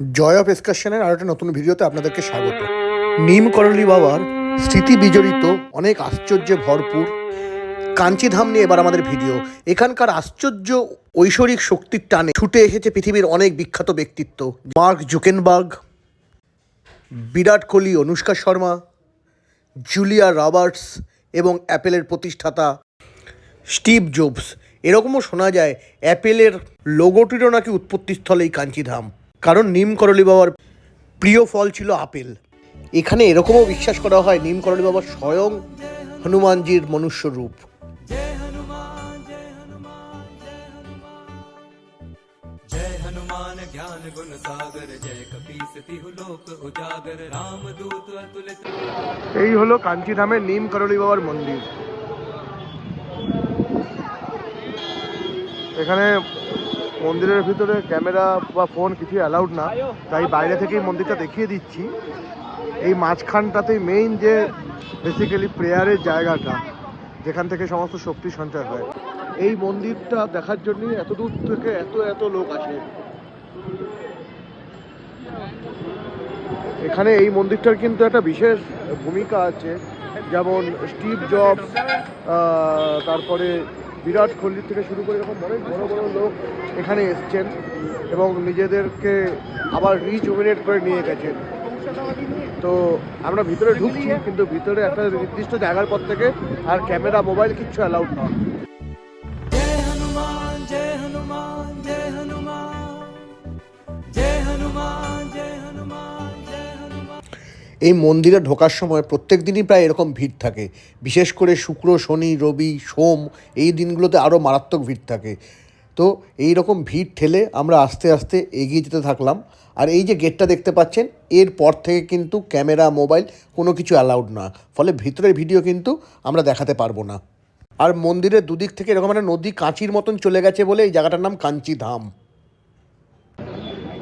Joy of এক্সকার্শনের আরও একটা নতুন ভিডিওতে আপনাদেরকে স্বাগত। নিম করলি বাবার স্মৃতি বিজড়িত অনেক আশ্চর্যে ভরপুর কাঞ্চিধাম নিয়ে এবার আমাদের ভিডিও। এখানকার আশ্চর্য ঐশ্বরিক শক্তির টানে ছুটে এসেছে পৃথিবীর অনেক বিখ্যাত ব্যক্তিত্ব। Mark Zuckerberg, Virat Kohli, Anushka Sharma, Julia Roberts এবং অ্যাপেলের প্রতিষ্ঠাতা স্টিভ জোবস। এরকমও শোনা যায়, অ্যাপেলের লোগোটিরও নাকি উৎপত্তিস্থল এই কাঞ্চিধাম। কারণ নিম করলি বাবার প্রিয় ফল ছিল আপেল এখানে এরকমও বিশ্বাস করা হয় নিম করলি বাবা স্বয়ং হনুমানজির মনুষ্য রূপ जय हनुमान ज्ञान गुण सागर जय कपीस तिहु लोक उजागर राम दूत अतुलित এই হলো কাঞ্চিধামের নিম করলি বাবার মন্দির এখানে মন্দিরের ভিতরে ক্যামেরা বা ফোন কিছু অ্যালাউড না। তাই বাইরে থেকেই মন্দিরটা দেখিয়ে দিচ্ছি। এই মাঝখানটাতেই মেইন যে বেসিক্যালি প্রেয়ারের জায়গাটা, যেখান থেকে সমস্ত শক্তি সঞ্চয় হয়। এই মন্দিরটা দেখার জন্য এত দূর থেকে এত এত লোক আসে। এখানে এই মন্দিরটার কিন্তু একটা বিশেষ ভূমিকা আছে। যেমন স্টিভ জবস তারপরে বিরাট কোহলির থেকে শুরু করে এরকম অনেক বড় বড় লোক এখানে এসছেন এবং নিজেদেরকে আবার রিজুমিনেট করে নিয়ে গেছেন। তো আমরা ভিতরে ঢুকছি, কিন্তু ভিতরে একটা নির্দিষ্ট জায়গার পর থেকে আর ক্যামেরা মোবাইল কিচ্ছু অ্যালাউড না এই মন্দিরে ঢোকার সময় প্রত্যেক দিনই প্রায় এরকম ভিড় থাকে। বিশেষ করে শুক্র, শনি, রবি, সোম এই দিনগুলোতে আরও মারাত্মক ভিড় থাকে। তো এই রকম ভিড় ঠেলে আমরা আস্তে আস্তে এগিয়ে যেতে থাকলাম। আর এই যে গেটটা দেখতে পাচ্ছেন, এর পর থেকে কিন্তু ক্যামেরা, মোবাইল কোনো কিছু অ্যালাউড না। ফলে ভিতরের ভিডিও কিন্তু আমরা দেখাতে পারব না। আর মন্দিরের দুদিক থেকে এরকম একটা নদী কাঁচির মতন চলে গেছে বলে এই জায়গাটার নাম কাঞ্চি ধাম।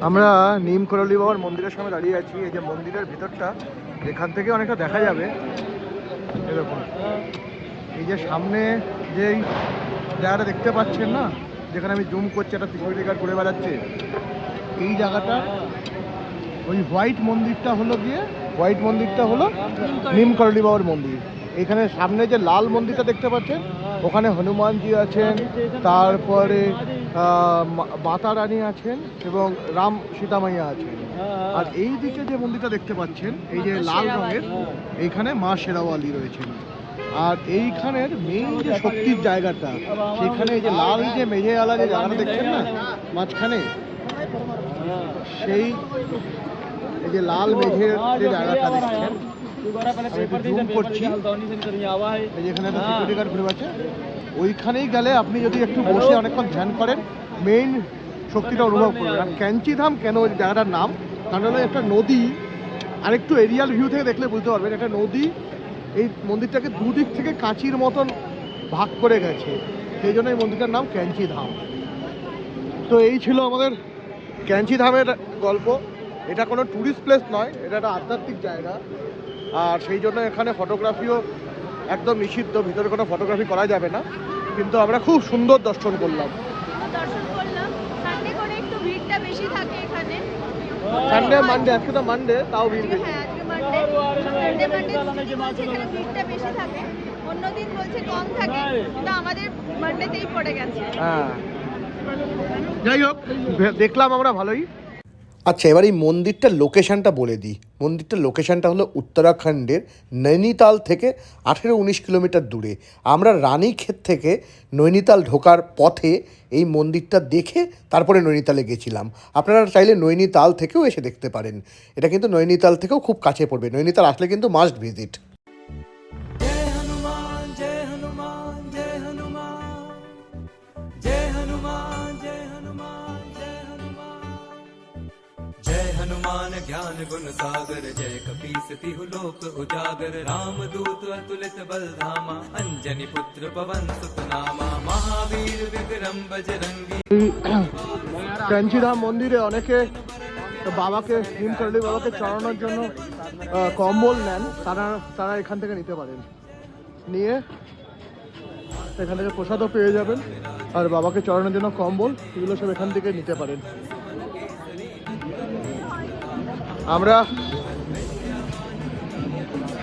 আমরা নিম করলি বাবার মন্দিরের সামনে দাঁড়িয়ে আছি। এই যে মন্দিরের ভিতরটা এখান থেকে অনেকটা দেখা যাবে। এরকম। এই যে সামনে যেই জায়গাটা দেখতে পাচ্ছেন না যেখানে আমি জুম করছি একটা সিকিউরিটি গার্ড ঘুরে বেড়াচ্ছে এই জায়গাটা ওই হোয়াইট মন্দিরটা হলো গিয়ে হোয়াইট মন্দিরটা হলো নিম করলি বাবার মন্দির। এখানে সামনে যে লাল মন্দিরটা দেখতে পাচ্ছেন ওখানে হনুমানজি আছেন তারপরে মাতা রানী আছেন এবং রাম সীতামাইয়া আছেন। আর এই দিকে যে মন্দিরটা দেখতে পাচ্ছেন এই যে লাল রঙের এইখানে মা শেরাওয়ালি রয়েছেন। আর এইখানের মেইন যে শক্তির জায়গাটা সেখানে এই যে লাল যে মেঝে আলা যে জায়গাটা দেখছেন না মাঝখানে সেই এই যে লাল মেঝের যে জায়গাটা দেখছেন। আমি একটু জুম করছি। এই যেখানে একটা সিকিউরিটি গার্ড ঘুরে বেড়াচ্ছে। ওইখানেই গেলে আপনি যদি একটু বসে অনেকক্ষণ ধ্যান করেন মেইন শক্তিটা অনুভব করবেন। আর ক্যাঞ্চিধাম কেন ওই জায়গাটার নাম? কারণ হলো একটা নদী আর একটু এরিয়াল ভিউ থেকে দেখলে বুঝতে পারবেন একটা নদী এই মন্দিরটাকে দুদিক থেকে কাঁচির মতন ভাগ করে গেছে। সেই জন্য এই মন্দিরটার নাম ক্যাঞ্চি ধাম তো এই ছিল আমাদের ক্যাঞ্চি ধামের গল্প। এটা কোনো ট্যুরিস্ট প্লেস নয় এটা একটা আধ্যাত্মিক জায়গা। আর সেই জন্য এখানে ফটোগ্রাফিও একদম নিষিদ্ধ ভিতরে কোনো ফটোগ্রাফি করা যাবে না। কিন্তু আমরা খুব সুন্দর দর্শন করলাম। সানডে করে একটু ভিড়টা বেশি থাকে এখানে। সানডে মানডে আজকে তো মানডে তাও ভিড় বেশি হ্যাঁ বেশি থাকে। অন্যদিন বলছে কম থাকে কিন্তু আমাদের মানডেতেই পড়ে গেছে। হ্যাঁ। যাই হোক দেখলাম আমরা ভালোই। আচ্ছা এবার এই মন্দিরটার লোকেশানটা বলে দিই। মন্দিরটার লোকেশানটা হলো উত্তরাখণ্ডের নৈনিতাল থেকে আঠেরো উনিশ কিলোমিটার দূরে। আমরা রানীক্ষেত থেকে নৈনিতাল ঢোকার পথে এই মন্দিরটা দেখে তারপরে নৈনিতালে গেছিলাম। আপনারা চাইলে নৈনিতাল থেকেও এসে দেখতে পারেন। এটা কিন্তু নৈনিতাল থেকেও খুব কাছে পড়বে। নৈনিতাল আসলে কিন্তু মাস্ট ভিজিট हनुमान ज्ञान गुण सागर जय कपीस तिहु लोक उजागर राम दूत अतुलित बल धामा अंजनी पुत्र पवन सुत नामा महावीर विक्रम बजरंगी ক্যাঞ্চিধাম মন্দিরে অনেকে বাবাকে নিম করলি বাবাকে চড়ানোর জন্য আহ, কম্বল নেন তারা তারা এখান থেকে নিতে পারেন নিয়ে এখান থেকে প্রসাদও পেয়ে যাবেন আর বাবাকে চড়ানোর জন্য কম্বল এগুলো সব এখান থেকে নিতে পারেন আমরা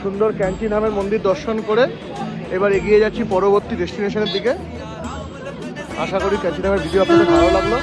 সুন্দর ক্যান্টি নামের মন্দির দর্শন করে এবার এগিয়ে যাচ্ছি পরবর্তী ডেস্টিনেশনের দিকে। আশা করি ক্যান্টি নামের ভিডিও আপনাদের ভালো লাগল।